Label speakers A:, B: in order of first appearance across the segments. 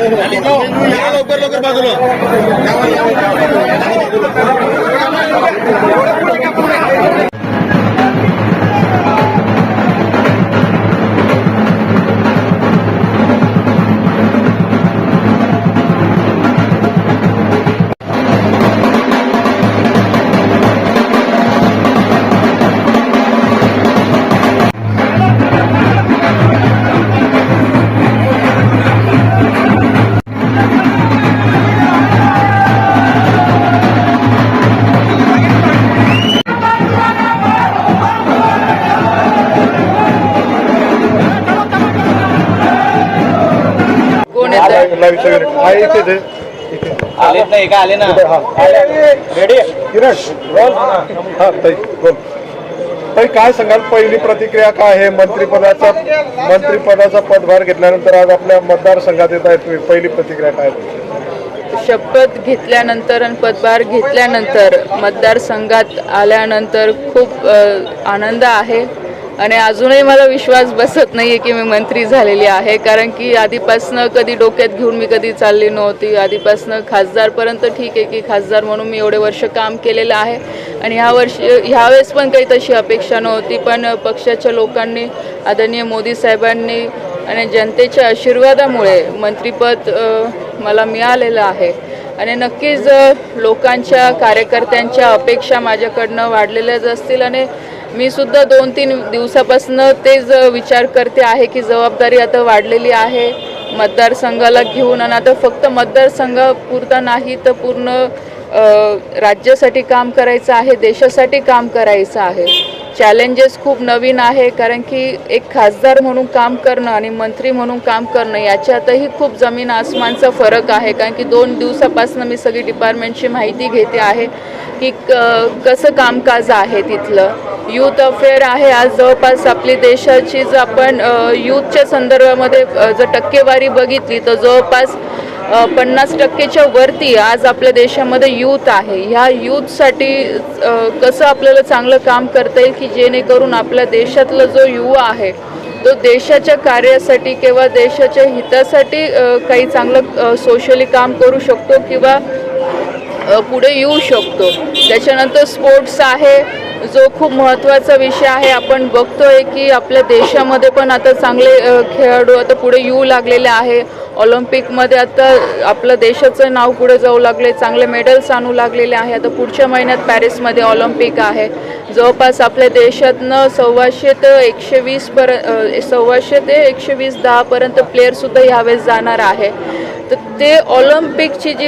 A: लवकर लवकर बाजूला हा
B: नाही का? आले ना.
A: हा. रेडी? किरण हा ताई काय सांगाल? पहिली प्रतिक्रिया काय आहे? मंत्रिपदाचा मंत्रिपदाचा पदभार घेतल्यानंतर आज आपल्या मतदारसंघात येत आहे तुम्ही. पहिली प्रतिक्रिया काय? आहे?
C: शपथ घेतल्यानंतर आणि पदभार घेतल्यानंतर मतदारसंघात आल्यानंतर खूप आनंद आहे. आणि अजूनही मला विश्वास बसत नाही आहे की मी मंत्री झालेली आहे कारण की आधीपासनं कधी डोक्यात घेऊन मी कधी चालली नव्हती. आधीपासनं खासदारपर्यंत ठीक आहे की खासदार म्हणून मी एवढे वर्ष काम केलेलं आहे. आणि ह्या वर्षी ह्यावेळेस पण काही तशी अपेक्षा नव्हती पण पक्षाच्या लोकांनी आदरणीय मोदी साहेबांनी आणि जनतेच्या आशीर्वादामुळे मंत्रिपद मला मिळालेलं आहे. आणि नक्कीच लोकांच्या कार्यकर्त्यांच्या अपेक्षा माझ्याकडनं वाढलेल्याच असतील आणि मी सुद्धा दोन तीन दिवसापासून तेच विचार करते आहे की जबाबदारी आता वाढलेली आहे मतदारसंघाला घेऊन. आणि आता फक्त मतदारसंघापुरता नाही तर पूर्ण राज्यासाठी काम करायचं आहे देशासाठी काम करायचं आहे. चॅलेंजेस खूप नवीन आहे कारण की एक खासदार म्हणून काम करणं आणि मंत्री म्हणून काम करणं याच्यातही खूप जमीन आसमानचा फरक आहे. कारण की दोन दिवसापासून मी सगळी डिपार्टमेंटची माहिती घेते आहे की क कसं कामकाज आहे तिथलं. यूथ अफेअर आहे. आज जवळपास आपली देशाची जर आपण यूथच्या संदर्भामध्ये जर टक्केवारी बघितली तर जवळपास पन्नास टक्केच्या वरती आज आपल्या देशामध्ये यूथ आहे. ह्या यूथसाठी कसं आपल्याला चांगलं काम करता येईल की जेणेकरून आपल्या देशातला जो युवा आहे तो देशाच्या कार्यासाठी किंवा देशाच्या हितासाठी काही चांगलं सोशली काम करू शकतो किंवा पुढे येऊ शकतो. त्याच्यानंतर स्पोर्ट्स आहे जो खूप महत्त्वाचा विषय आहे. आपण बघतोय की आपल्या देशामध्ये पण आता चांगले खेळाडू आता पुढे येऊ लागलेले आहे. ऑलिम्पिकमध्ये आता आपलं देशाचं नाव पुढे जाऊ लागले चांगले मेडल्स आणू लागलेले आहे. आता पुढच्या महिन्यात पॅरिसमध्ये ऑलिम्पिक आहे. जवळपास आपल्या देशातनं सव्वाशे ते एकशे वीसपर्यंत सव्वाशे ते एकशे वीस दहापर्यंत प्लेयरसुद्धा ह्यावेळेस जाणार आहे. तर ते ऑलिम्पिकची जी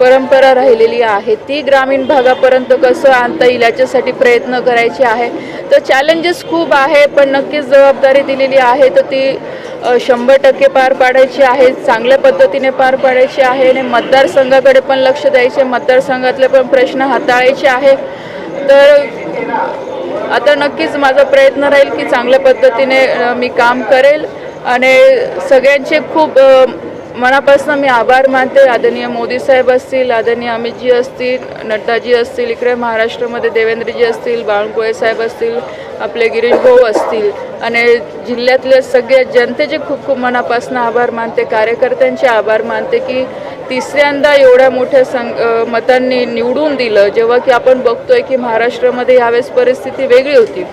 C: परंपरा राहिलेली आहे ती ग्रामीण भागापर्यंत कसं आणता येईल याच्यासाठी प्रयत्न करायचे आहे. तर चॅलेंजेस खूप आहे पण नक्कीच जबाबदारी दिलेली आहे तर ती शंभर टक्के पार पाडायची आहे चांगल्या पद्धतीने पार पाडायची आहे आणि मतदारसंघाकडे पण लक्ष द्यायचे मतदारसंघातले पण प्रश्न हाताळायचे आहे. तर आता नक्कीच माझा प्रयत्न राहील की चांगल्या पद्धतीने मी काम करेल आणि सगळ्यांचे खूप मनापासून मी आभार मानते. आदरणीय मोदी साहेब असतील आदरणीय अमितजी असतील नड्डाजी असतील इकडे महाराष्ट्रामध्ये देवेंद्रजी असतील बावनकुळे साहेब असतील आपले गिरीश भाऊ असतील. आणि जिल्ह्यातल्या सगळ्या जनतेचे खूप खूप मनापासून आभार मानते. कार्यकर्त्यांचे आभार मानते की तिसऱ्यांदा एवढ्या मोठ्या सं अ, मतांनी निवडून दिलं. जेव्हा की आपण बघतोय की महाराष्ट्रामध्ये यावेळेस परिस्थिती वेगळी होती.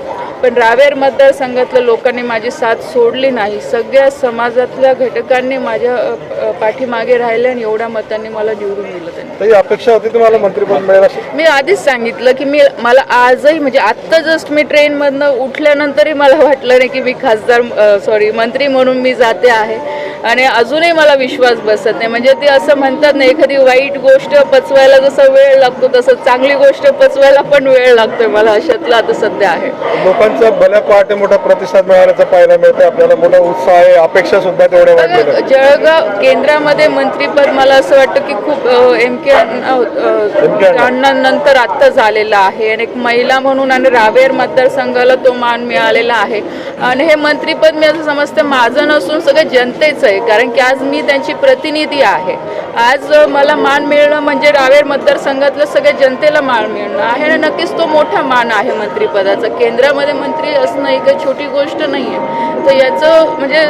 C: पण रावेर मतदारसंघातल्या लोकांनी माझी साथ सोडली नाही. सगळ्या समाजातल्या घटकांनी माझ्या पाठीमागे राहिले आणि एवढ्या मतांनी मला निवडून दिलं त्यांनी.
A: अपेक्षा होती तुम्हाला मंत्रिपद मिळेल
C: मी आधीच सांगितलं की मी मला आजही म्हणजे आत्ता जस्ट मी ट्रेनमधनं उठल्यानंतरही मला वाटलं नाही की मी खासदार सॉरी मंत्री म्हणून मी जाते आहे. आणि अजूनही मला विश्वास बसत नाही. म्हणजे ते असं म्हणतात ना एखादी वाईट गोष्ट पचवायला जसा वेळ लागतो तसं चांगली गोष्ट पचवायला पण वेळ लागतोय मला. अशातलं आता सध्या आहे.
A: लोकांचा भल्या पहाटे मोठा प्रतिसाद मिळाल्याचा पाहायला मिळतं आपल्याला मोठा उत्साह आहे अपेक्षा सुद्धा तेवढ्या.
C: जळगाव केंद्रामध्ये मंत्रीपद मला असं वाटतं की खूप एम के नंतर आत्ता झालेलं आहे. आणि एक महिला म्हणून आणि रावेर मतदारसंघाला तो मान मिळालेला आहे. आणि हे मंत्रीपद मी असं समजते माझं नसून सगळं जनतेचं आहे कारण की आज मी त्यांची प्रतिनिधी आहे. आज मला मान मिळणं म्हणजे रावेर मतदारसंघातलं सगळ्या जनतेला मान मिळणं आहे आणि नक्कीच तो मोठा मान आहे मंत्रीपदाचा. केंद्रामध्ये मंत्री असणं ही काही छोटी गोष्ट नाही आहे. तर याचं म्हणजे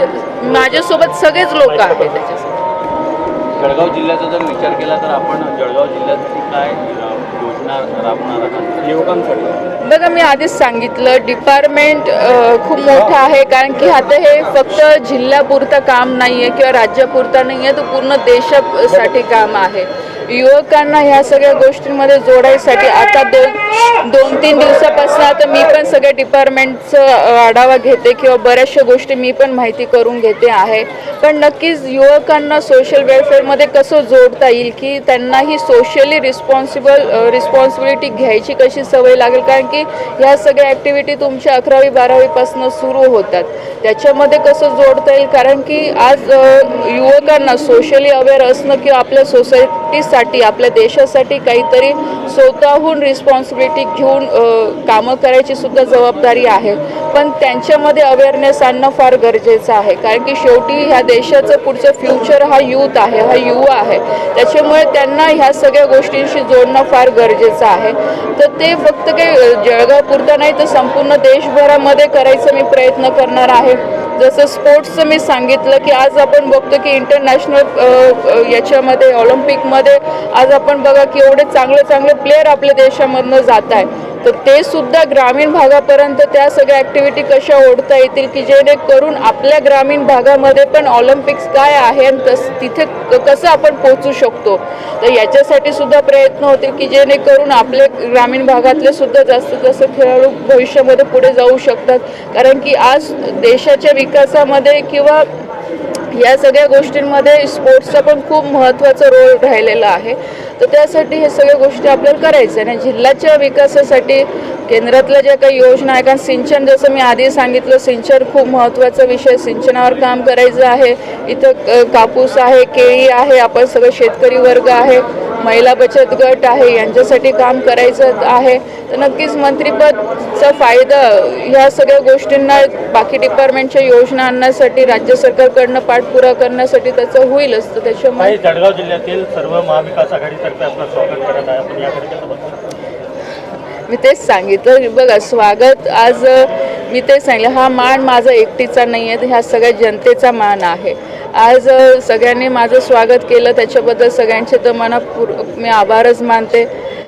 C: माझ्यासोबत सगळेच लोक आहेत त्याच्यासोबत.
B: जळगाव जिल्ह्याचा जर विचार केला तर आपण जळगाव जिल्ह्यासाठी काय योजना राबवणार आहात युवकांसाठी.
C: बघा मी आधीच सांगितलं डिपार्टमेंट खूप मोठं आहे. कारण की आता हे फक्त जिल्ह्यापुरतं काम नाही आहे किंवा राज्यापुरतं नाही आहे तर पूर्ण देशासाठी काम आहे. युवकांना ह्या सगळ्या गोष्टींमध्ये जोडायसाठी आता दोन दोन तीन दिवसापासून आता मी पण सगळ्या डिपार्टमेंटचं आढावा घेते किंवा बऱ्याचशा गोष्टी मी पण माहिती करून घेते आहे. पण नक्कीच युवकांना सोशल वेलफेअरमध्ये कसं जोडता येईल की त्यांनाही सोशली रिस्पॉन्सिबल रिस्पॉन्सिबिलिटी घ्यायची कशी सवय लागेल? कारण की ह्या सगळ्या ॲक्टिव्हिटी तुमच्या अकरावी बारावीपासून सुरू होतात. त्याच्यामध्ये कसं जोडता येईल? कारण की आज युवकांना सोशली अवेअर असणं किंवा आपल्या सेफ्टीसाठी आपल्या देशासाठी काहीतरी स्वतःहून रिस्पॉन्सिबिलिटी घेऊन कामं करायची सुद्धा जबाबदारी आहे. पण त्यांच्यामध्ये अवेअरनेस आणणं फार गरजेचं आहे. कारण की शेवटी ह्या देशाचं पुढचं फ्युचर हा यूथ आहे हा युवा आहे. त्याच्यामुळे त्यांना ह्या सगळ्या गोष्टींशी जोडणं फार गरजेचं आहे. तर ते फक्त काही जळगावपुरता नाही तर संपूर्ण देशभरामध्ये करायचा मी प्रयत्न करणार आहे. जसं स्पोर्ट्सचं मी सांगितलं की आज आपण बघतो की इंटरनॅशनल याच्यामध्ये ऑलिम्पिकमध्ये आज आपण बघा की एवढे चांगले चांगले प्लेयर आपल्या देशामधनं जात आहे तर ते सुद्धा ग्रामीण भागापर्यंत त्या सगळ्या ॲक्टिव्हिटी कशा ओढता येतील की जेणेकरून आपल्या ग्रामीण भागामध्ये पण ऑलिम्पिक्स काय आहे आणि तस तिथे क- कसं आपण पोचू शकतो? तर याच्यासाठी सुद्धा प्रयत्न होतील की जेणेकरून आपले ग्रामीण भागातले सुद्धा जास्तीत जास्त खेळाडू भविष्यामध्ये पुढे जाऊ शकतात. कारण की आज देशाच्या विकासामध्ये किंवा या सगळ्या गोष्टींमध्ये स्पोर्ट्सचा पण खूप महत्त्वाचा रोल राहिलेला आहे. तर त्यासाठी हे सगळ्या गोष्टी आपल्याला करायच्या आणि जिल्ह्याच्या विकासासाठी केंद्रातल्या ज्या काही योजना आहे कारण सिंचन जसं मी आधी सांगितलं सिंचन खूप महत्त्वाचा विषय. सिंचनावर काम करायचं आहे. इथं कापूस आहे केळी आहे आपण सगळं शेतकरी वर्ग आहे. महिला बचत गट आहे यांच्यासाठी काम करायचं आहे. तर नक्कीच मंत्रिपदचा फायदा ह्या सगळ्या गोष्टींना बाकी डिपार्टमेंटच्या योजना आणण्यासाठी राज्य सरकारकडनं पाठपुरावा करण्यासाठी त्याचं होईलच. तर त्याच्यामुळे
D: जळगाव जिल्ह्यातील सर्व महाविकास आघाडीतर्फे आपलं स्वागत करत आहे. आपण याकडे कसं बघता
C: मी तेच सांगितलं. बघा स्वागत आज मी तेच सांगितलं हा मान माझा एकटीचा नाही आहे ह्या सगळ्या जनतेचा मान आहे. आज सगळ्यांनी माझं स्वागत केलं. त्याच्याबद्दल सगळ्यांचे तर मनापूर मी आभारच मानते.